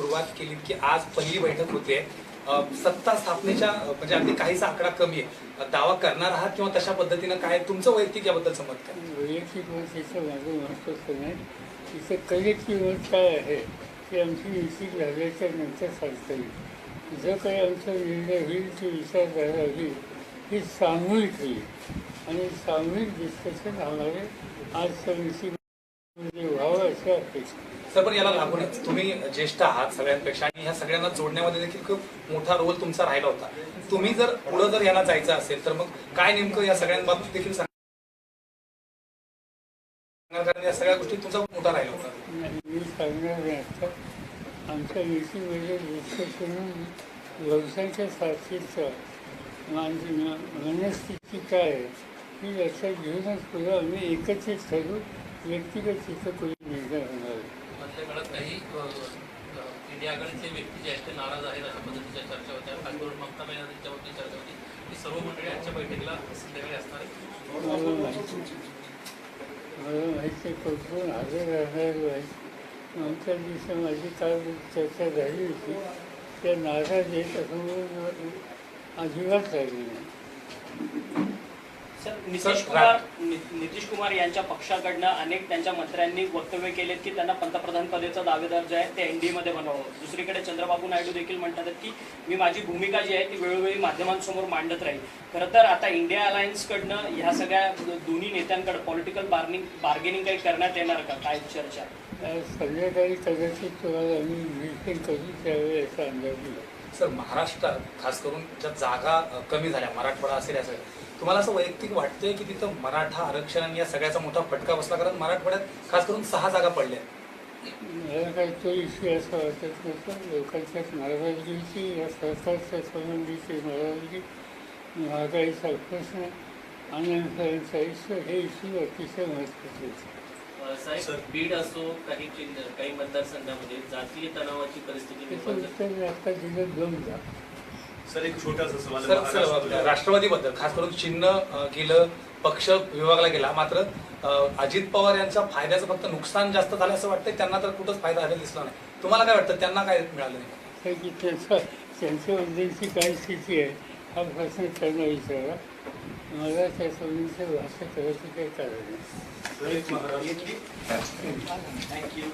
सुरुवात केली की आज पहिली बैठक होते. सत्ता स्थापनेच्या म्हणजे अगदी काहीसा आकडा कमी आहे. दावा करणार आहात किंवा तशा पद्धतीनं काय तुमचं वैयक्तिक याबद्दल समज काय? वैयक्तिक म्हणजे मत माझं महत्वाचं नाही. तिचं कलेक्टिव्ह मत काय आहे? ते आमची युती झाल्याच्यानंतर सांगता येईल. जो काही आमचा निर्णय होईल ती विचारधारा होईल ही सामूहिक होईल. आणि सामूहिक डिस्कशन आम्हाला आज समिती सर पण याला लागूनच तुम्ही ज्येष्ठ आहात सगळ्यांपेक्षा आणि ह्या सगळ्यांना जोडण्यामध्ये देखील खूप मोठा रोल तुमचा राहिला होता. तुम्ही जर पुढे जर याला जायचं असेल तर मग काय नेमकं या सगळ्यांबाबतीत देखील सांगणार कारण या सगळ्या गोष्टी तुमचा मोठा राहिला होता. मी सांगणार आमच्या मीटिंगमध्ये व्यवसायाच्या साथीचं मनस्थिती काय आहे ही लक्षात घेऊनच पुढे आम्ही एकत्रित ठरू व्यक्तिगत कोणी निर्णय होणार आहे. मधल्या काळात काही आघाडीतले व्यक्ती जे आहेत ते नाराज आहेत अशा पद्धतीच्या चर्चा होत्या. खास करून ममता बॅनर्जींच्यावरती चर्चा होती. ही सर्व मंडळी आजच्या बैठकीला संध्याकाळी असणार आहे मला माहिती आहे कोण हजर राहणार नाही. आमच्या दिवशी माझी काल चर्चा झाली होती. त्या नाराज आहेत असं अजिबात राहिली नाही. नितीश कुमार नितीश कुमार यांच्या पक्षाकडनं अनेक त्यांच्या मंत्र्यांनी वक्तव्य केलेत की त्यांना पंतप्रधान पदाचा दावेदार जे आहे ते एनडीए मध्ये बनावं दुसरीकडे चंद्रबाबू नायडू देखील म्हणतात की मी माझी भूमिका जी आहे ती वेळोवेळी माध्यमांसमोर मांडत राहील. खरं तर आता इंडिया अलायन्स कडनं ह्या सगळ्या दोन्ही नेत्यांकडे पॉलिटिकल बार्निंग बार्गेनिंग काही करण्यात येणार का? काय चर्चा? संध्याकाळी कदाचित तुम्हाला आम्ही ब्रीफिंग करू त्यावेळी याचा अंदाज सर महाराष्ट्रात खास करून ज्या जागा कमी झाल्या मराठवाडा असेल या सगळ्या तुम्हाला असं वैयक्तिक वाटतंय की तिथं मराठा आरक्षण आणि या सगळ्याचा मोठा फटका बसला? कारण मराठवाड्यात खास करून सहा जागा पडल्या. मला काही तो इश्यू असं वाटत नव्हतं लोकांच्या नाराजगीची या सरकारच्या संबंधीची नाराजगी महागाईचा प्रश्न अनएम्प्लॉयमेंटचा इश्यू हे इश्यू अतिशय महत्त्वाचे साहेब बीड असो काही काही मतदारसंघामध्ये जातीय तणावाची परिस्थिती आता दिलं दोनदा. सर एक छोटासा सवाल राष्ट्रवादीबद्दल खास करून चिन्ह गेलं पक्ष विभागला गेला मात्र अजित पवार यांच्या फायद्याचं फक्त नुकसान जास्त झालं असं वाटतंय त्यांना तर कुठंच फायदा झालेला दिसला नाही. तुम्हाला काय वाटतं त्यांना काय मिळालं नाही? की त्याचा त्यांच्याबद्दलची काय स्थिती आहे हा प्रश्न त्यांना विचारा. मला त्या संबंधीचं भाषा करायची काही कारण नाही. सर एक महाराष्ट्र थँक्यू